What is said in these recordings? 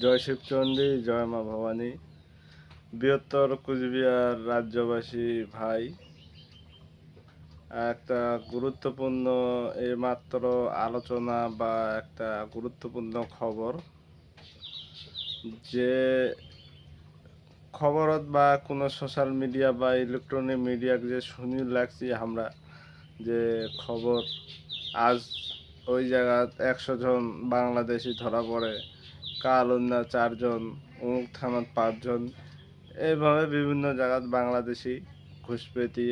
জয় শিবচন্ডী, জয় মা ভবানী। বৃহত্তর কুচবিহার রাজ্যবাসী ভাই, একটা গুরুত্বপূর্ণ এই মাত্র আলোচনা বা একটা গুরুত্বপূর্ণ খবর। যে খবরত বা কোনো সোশ্যাল মিডিয়া বা ইলেকট্রনিক মিডিয়া যে শুনি লাগছি আমরা, যে খবর আজ ওই জায়গাত একশো জন বাংলাদেশি ধরা পড়ে। কাল অন্য চারজন, অমুক থানাত পাঁচজন, এইভাবে বিভিন্ন জায়গাত বাংলাদেশি ঘুষপেটি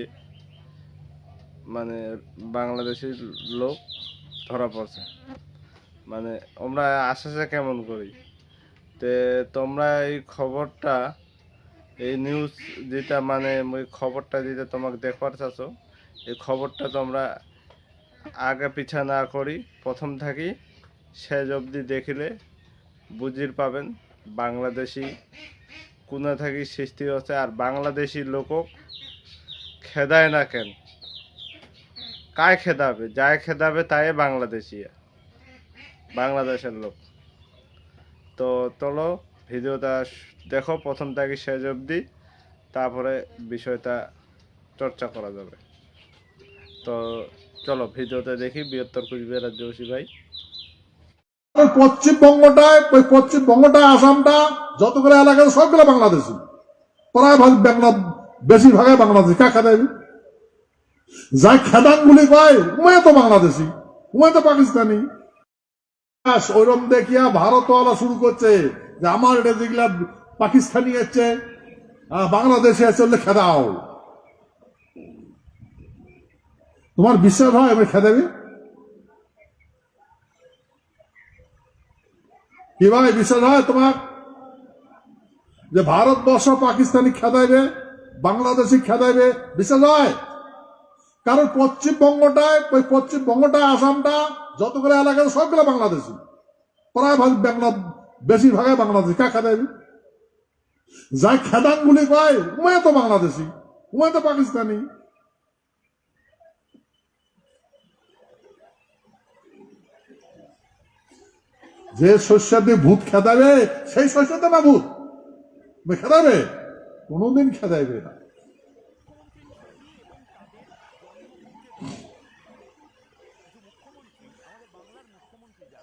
মানে বাংলাদেশি লোক ধরা পড়ছে। মানে আমরা আশেষে কেমন করি? তে তোমরা এই খবরটা, এই নিউজ যেটা মানে ওই খবরটা যেটা তোমাকে দেখবার চাচ্ছ, এই খবরটা তোমরা আগে পিছা না করি, প্রথম থাকি, শেষ অবধি দেখিলে বুঝির পাবেন। বাংলাদেশি কোনা থাকি সৃষ্টি হচ্ছে আর বাংলাদেশি লোকক খেদায় না কেন? কায় খেদাবে? যায় খেদাবে তাই বাংলাদেশি। বাংলাদেশের লোক। তো চলো, ভিডিওটা দেখো, প্রথম থেকে শেষ অবধি। তারপরে বিষয়টা চর্চা করা যাবে। তো চলো ভিডিওতে দেখি। বৃহত্তর কুচবিহার রাজ্যবাসী ভাই। ওই পশ্চিমবঙ্গটায় ওই পশ্চিমবঙ্গটায় আসামটা যতগুলো এলাকা সবগুলো বাংলাদেশি। প্রায় ভাগ বাংলা বেশিরভাগে বাংলাদেশি। কাকা দেবী যাই খেদান গুলি কয় উমে তো বাংলাদেশি উমে তো পাকিস্তানি। ব্যাস, ওইরকম দেখিয়া ভারতওয়ালা শুরু করছে যে আমার এটা যেগুলা পাকিস্তানি আহ, বাংলাদেশে চললে খেদাও। তোমার বিশ্বাস হয় আমি খেদাবি? কি ভাই বিশ্বাস হয় তোমার? যে ভারতবর্ষ পাকিস্তানি খেদাইবে, বাংলাদেশি খেদাইবে বিশ্বাস হয়? কারণ পশ্চিমবঙ্গটায়, ওই পশ্চিমবঙ্গটা, আসামটা, যতগুলো এলাকা সবগুলো বাংলাদেশি। প্রায় ভাগ বাংলা বেশিরভাগে বাংলাদেশি। কা খেদাইবে? যাই খেদান গুলি কয় উমে তো বাংলাদেশি উমে তো পাকিস্তানি। যে শস্য দিয়ে ভূত খেদাবে, সেই শস্যতে না ভূত? খেদাবে? কোনোদিন খেদাইবে না।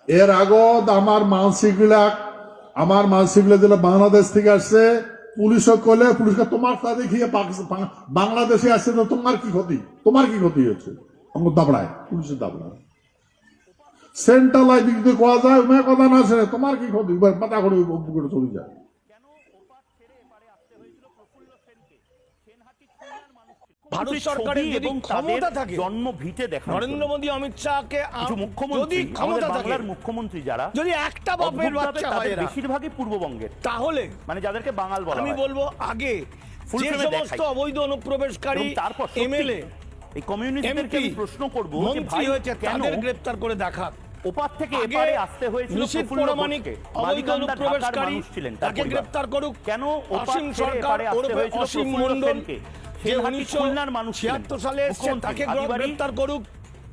এর আগত আমার মানসিকগুলা আমার মানসিকগুলা যেটা বাংলাদেশ থেকে আসছে, পুলিশও করলে পুলিশকে তোমার তা দেখিয়ে বাংলাদেশে আসছে, তো তোমার কি ক্ষতি? তোমার কি ক্ষতি হচ্ছে আমার দাবড়ায়, পুলিশের দাবড়ায়। যদি কোয়া যায় উমে কথা না তোমার কি ক্ষতি? পাতা করে বুকুরে চলে যায়। ভারত সরকারের এবং ক্ষমতা থাকে জন্ম ভিটে দেখা নরেন্দ্র মোদী অমিত শাহকে আম- কিছু যদি মুখ্যমন্ত্রী ক্ষমতা বাংলার মুখ্যমন্ত্রী যারা যদি একটা বাপের বাচ্চা হয় বেশিরভাগই পূর্ববঙ্গের। তাহলে মানে যাদেরকে বাঙাল বলা আমি বলব আগে যে সমস্ত অবৈধ অনুপ্রবেশকারী তারপর এমএলএ এই কমিউনিস্টদেরকে প্রশ্ন করব যে ভাই হয়েছে কেন তাদের গ্রেপ্তার করে দেখা। ওপার থেকে এপারে আসতে হয়েছিল প্রফুল্ল ঘোষকে অবৈধ ঢাকার মানুষ ছিলেন তার। গ্রেপ্তার করুক কেন ওপার অসীম সরকার এপারে আসতে হয়েছিল অসীম প্রফুল্ল সেনকে? যে উনিশশো। ছিয়াত্তর সালে এসছে তাকে গ্রেফতার গ্রেপ্তার করুক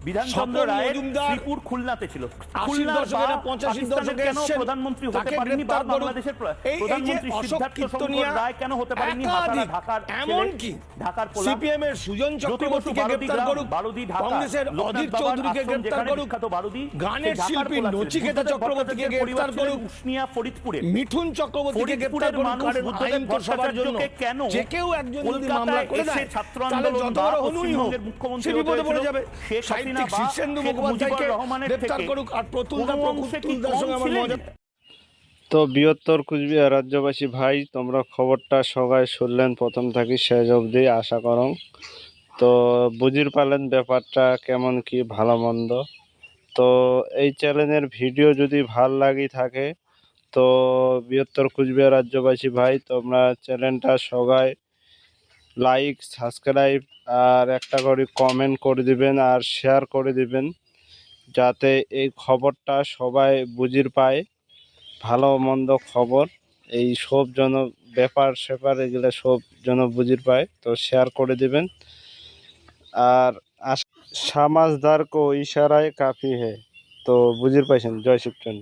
বিধানচন্দ্র রায় শ্রীপুর খুলনাতে ছিল। আশির খুলনার দশকে না বা পঁচাশির পাকিস্তানের দশকে কেন এসছেন, প্রধানমন্ত্রী হতে তাকে বা বাংলাদেশের প্র- এই- এই যে প্রধানমন্ত্রী সিদ্ধার্থ শঙ্কর রায় কেন হতে পারেননি? ঢাকার ছেলে, এমনকি ঢাকার সিপিএম এর সুজন চক্রবর্তীকে বারুদি করুক বারুদি কংগ্রেসের অধীর চৌধুরীকে আশ্রম করুক বারুদি, গানের শিল্পী নচিকেতা চক্রবর্তীকে ছিলেন করুক উসনিয়া ফরিদপুরে। মিঠুন চক্রবর্তীকে ফরিদপুরের করুক কারণ আইন তো সবার জন্য। কেন যে কেউ একজন যদি মামলা করে দেয় ছাত্র আন্দোলন বা মুখ্যমন্ত্রী বিপদে পড়ে যাবে। শেখ শীর্ষেন্দু মুখোপাধ্যায়কে গ্রেপ্তার করুক আর কি সঙ্গে আমার মজা তো বৃহত্তর কুচবিহার রাজ্যবাসী ভাই তোমরা খবরটা সবাই শুনলেন। প্রথম থাকি শেষ অবধি আশা করং। তো বুঝির পালেন ব্যাপারটা কেমন কি ভালো মন্দ। তো এই চ্যানেলের ভিডিও যদি ভালো লাগি থাকে তো বৃহত্তর কুচবিহার রাজ্যবাসী ভাই তোমরা চ্যানেলটা সবাই লাইক সাবস্ক্রাইব আর একটা করে কমেন্ট করে দিবেন আর শেয়ার করে দিবেন, যাতে এই খবরটা সবাই বুঝির পায়। ভালো, মন্দ খবর, এই সব জন ব্যাপার স্যাপার এগুলো সব জন বুঝির পায়, তো শেয়ার করে দিবেন। আর সামাজদার কো ইশারায় কাফি হে, তো বুঝির পাইছেন, জয় শিবচন্ডী।